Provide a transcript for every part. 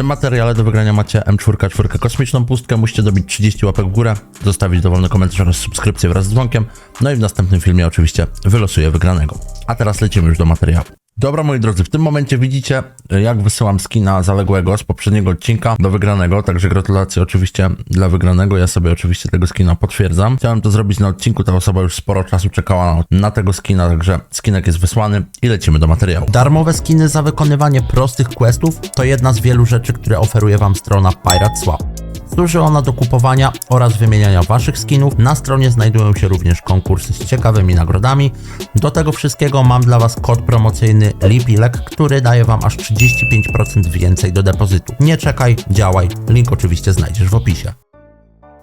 tym materiale do wygrania macie M4, czwórkę kosmiczną pustkę, musicie dobić 30 łapek w górę, zostawić dowolny komentarz oraz subskrypcję wraz z dzwonkiem, no i w następnym filmie oczywiście wylosuję wygranego. A teraz lecimy już do materiału. Dobra moi drodzy, w tym momencie widzicie jak wysyłam skina zaległego z poprzedniego odcinka do wygranego, także gratulacje oczywiście dla wygranego, ja sobie oczywiście tego skina potwierdzam. Chciałem to zrobić na odcinku, ta osoba już sporo czasu czekała na, tego skina, także skinek jest wysłany i lecimy do materiału. Darmowe skiny za wykonywanie prostych questów to jedna z wielu rzeczy, które oferuje wam strona Pirate Swap. Służy ona do kupowania oraz wymieniania waszych skinów. Na stronie znajdują się również konkursy z ciekawymi nagrodami. Do tego wszystkiego mam dla was kod promocyjny Lipilek, który daje wam aż 35% więcej do depozytu. Nie czekaj, działaj. Link oczywiście znajdziesz w opisie.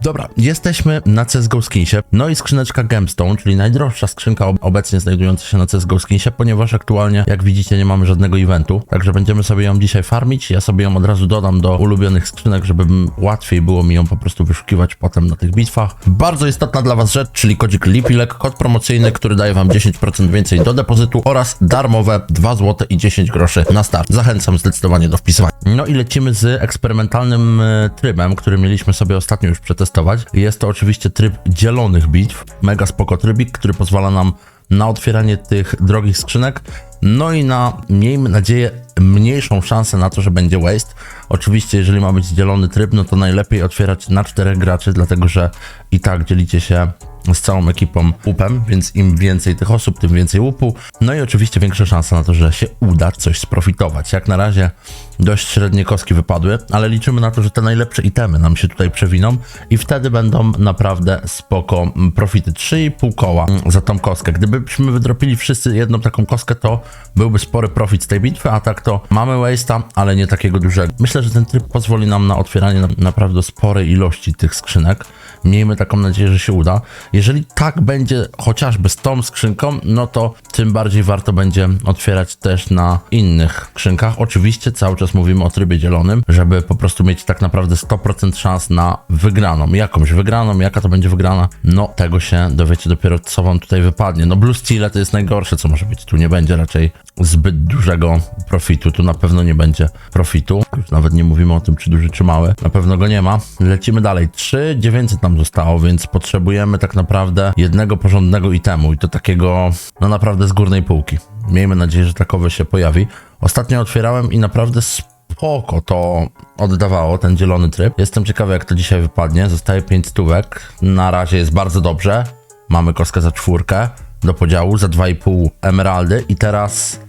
Dobra, jesteśmy na CSGO Skinsie, no i skrzyneczka Gemstone, czyli najdroższa skrzynka ob- obecnie znajdująca się na CSGO Skinsie, ponieważ aktualnie, jak widzicie, nie mamy żadnego eventu, także będziemy sobie ją dzisiaj farmić, ja sobie ją od razu dodam do ulubionych skrzynek, żeby łatwiej było mi ją po prostu wyszukiwać potem na tych bitwach. Bardzo istotna dla was rzecz, czyli kodzik Lipilek, kod promocyjny, który daje wam 10% więcej do depozytu oraz darmowe 2 zł i 10 groszy na start. Zachęcam zdecydowanie do wpisywania. No i lecimy z eksperymentalnym e, trybem, który mieliśmy sobie ostatnio już przetestować. Jest to oczywiście tryb dzielonych bitw. Mega spoko trybik, który pozwala nam na otwieranie tych drogich skrzynek. No i na, miejmy nadzieję, mniejszą szansę na to, że będzie waste. Oczywiście, jeżeli ma być dzielony tryb, no to najlepiej otwierać na czterech graczy, dlatego że i tak dzielicie się z całą ekipą łupem, więc im więcej tych osób, tym więcej łupu. No i oczywiście większa szansa na to, że się uda coś sprofitować. Jak na razie dość średnie kostki wypadły, ale liczymy na to, że te najlepsze itemy nam się tutaj przewiną i wtedy będą naprawdę spoko profity. 3,5 koła za tą kostkę. Gdybyśmy wydropili wszyscy jedną taką kostkę, to byłby spory profit z tej bitwy, a tak to mamy waste'a, ale nie takiego dużego. Myślę, że ten tryb pozwoli nam na otwieranie na- naprawdę sporej ilości tych skrzynek. Miejmy taką nadzieję, że się uda. Jeżeli tak będzie chociażby z tą skrzynką, no to tym bardziej warto będzie otwierać też na innych skrzynkach. Oczywiście cały czas mówimy o trybie dzielonym, żeby po prostu mieć tak naprawdę 100% szans na wygraną. Jakąś wygraną, jaka to będzie wygrana, no tego się dowiecie dopiero co wam tutaj wypadnie. No Blue Steel to jest najgorsze co może być. Tu nie będzie raczej zbyt dużego profitu. Tu na pewno nie będzie profitu. Już nawet nie mówimy o tym, czy duży, czy mały. Na pewno go nie ma. Lecimy dalej. 3900 nam zostało, więc potrzebujemy tak naprawdę jednego porządnego itemu i to takiego, no naprawdę z górnej półki. Miejmy nadzieję, że takowy się pojawi. Ostatnio otwierałem i naprawdę spoko to oddawało, ten zielony tryb. Jestem ciekawy, jak to dzisiaj wypadnie. Zostaje 5 stówek. Na razie jest bardzo dobrze. Mamy kostkę za czwórkę do podziału, za 2,5 emeraldy i teraz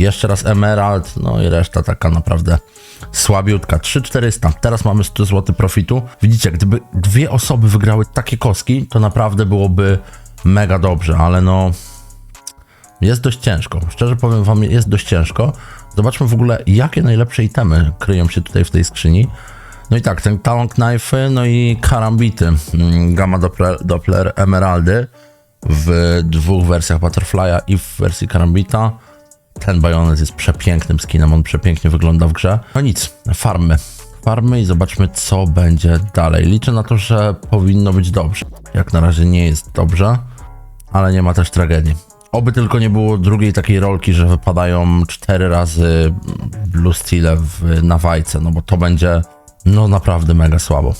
jeszcze raz emerald, no i reszta taka naprawdę słabiutka. 3400. Teraz mamy 100 zł profitu. Widzicie, gdyby dwie osoby wygrały takie kostki, to naprawdę byłoby mega dobrze, ale no jest dość ciężko. Szczerze powiem wam, jest dość ciężko. Zobaczmy w ogóle, jakie najlepsze itemy kryją się tutaj w tej skrzyni. No i tak, ten Talon Knife, no i karambity. mm, Gamma Doppler, Doppler Emeraldy w dwóch wersjach Butterfly'a i w wersji karambita. Ten bajonet jest przepięknym skinem, on przepięknie wygląda w grze. No nic, farmy. Farmy i zobaczmy, co będzie dalej. Liczę na to, że powinno być dobrze. Jak na razie nie jest dobrze, ale nie ma też tragedii. Oby tylko nie było drugiej takiej rolki, że wypadają cztery razy Blue Steel w, na wajce, no bo to będzie no naprawdę mega słabo.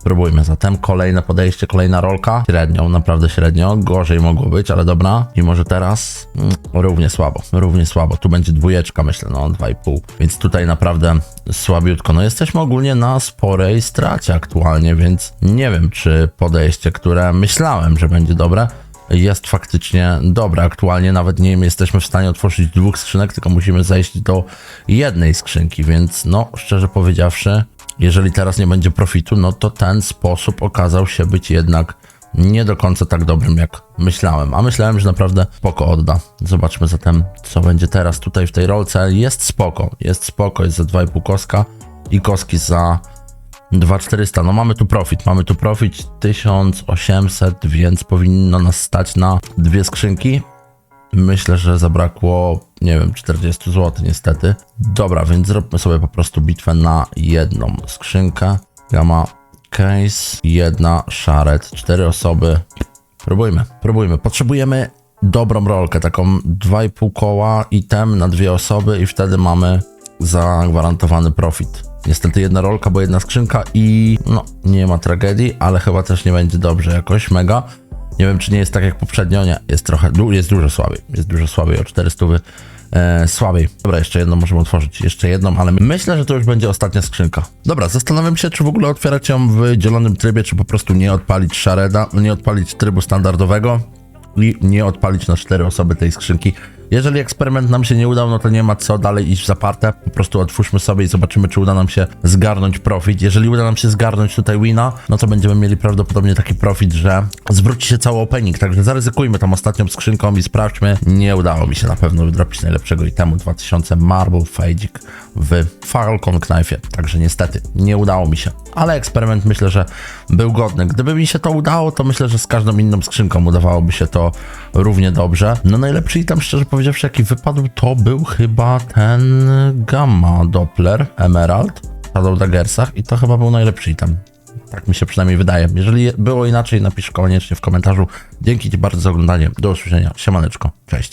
Spróbujmy zatem. Kolejne podejście, kolejna rolka. Średnią, naprawdę średnio. Gorzej mogło być, ale dobra. I może teraz mm, równie słabo. Równie słabo. Tu będzie dwójeczka, myślę, no 2,5. Więc tutaj naprawdę słabiutko. No jesteśmy ogólnie na sporej stracie aktualnie, więc nie wiem, czy podejście, które myślałem, że będzie dobre, jest faktycznie dobre. Aktualnie nawet nie jesteśmy w stanie otworzyć dwóch skrzynek, tylko musimy zejść do jednej skrzynki, więc no, szczerze powiedziawszy, jeżeli teraz nie będzie profitu, no to ten sposób okazał się być jednak nie do końca tak dobrym, jak myślałem. A myślałem, że naprawdę spoko odda. Zobaczmy zatem, co będzie teraz tutaj w tej rolce. Jest spoko, jest spoko, jest za 2,5 koska i koski za 2400. No mamy tu profit, mamy tu profit 1800, więc powinno nas stać na dwie skrzynki. Myślę, że zabrakło, nie wiem, 40 zł niestety. Dobra, więc zróbmy sobie po prostu bitwę na jedną skrzynkę. Gamma case, jedna szaret, cztery osoby. Próbujmy, próbujmy. Potrzebujemy dobrą rolkę, taką 2,5 koła item na dwie osoby i wtedy mamy zagwarantowany profit. Niestety jedna rolka, bo jedna skrzynka i no, nie ma tragedii, ale chyba też nie będzie dobrze jakoś, mega. Nie wiem, czy nie jest tak jak poprzednio, nie, jest trochę, jest dużo słabiej, jest dużo słabiej, o 400 e, słabiej. Dobra, jeszcze jedną możemy otworzyć, jeszcze jedną, ale myślę, że to już będzie ostatnia skrzynka. Dobra, zastanawiam się, czy w ogóle otwierać ją w dzielonym trybie, czy po prostu nie odpalić szareda, nie odpalić trybu standardowego i nie odpalić na cztery osoby tej skrzynki. Jeżeli eksperyment nam się nie udał, no to nie ma co dalej iść w zaparte. Po prostu otwórzmy sobie i zobaczymy, czy uda nam się zgarnąć profit. Jeżeli uda nam się zgarnąć tutaj wina, no to będziemy mieli prawdopodobnie taki profit, że zwróci się cały opening. Także zaryzykujmy tą ostatnią skrzynką i sprawdźmy. Nie udało mi się na pewno wydropić najlepszego itemu 2000 Marble Fadzik w Falcon Knife. Także niestety nie udało mi się. Ale eksperyment myślę, że był godny. Gdyby mi się to udało, to myślę, że z każdą inną skrzynką udawałoby się to równie dobrze. No najlepszy item, szczerze powiedziawszy, jaki wypadł, to był chyba ten Gamma Doppler Emerald w Shadow i to chyba był najlepszy item. Tak mi się przynajmniej wydaje. Jeżeli było inaczej, napisz koniecznie w komentarzu. Dzięki Ci bardzo za oglądanie. Do usłyszenia. Siemaneczko. Cześć.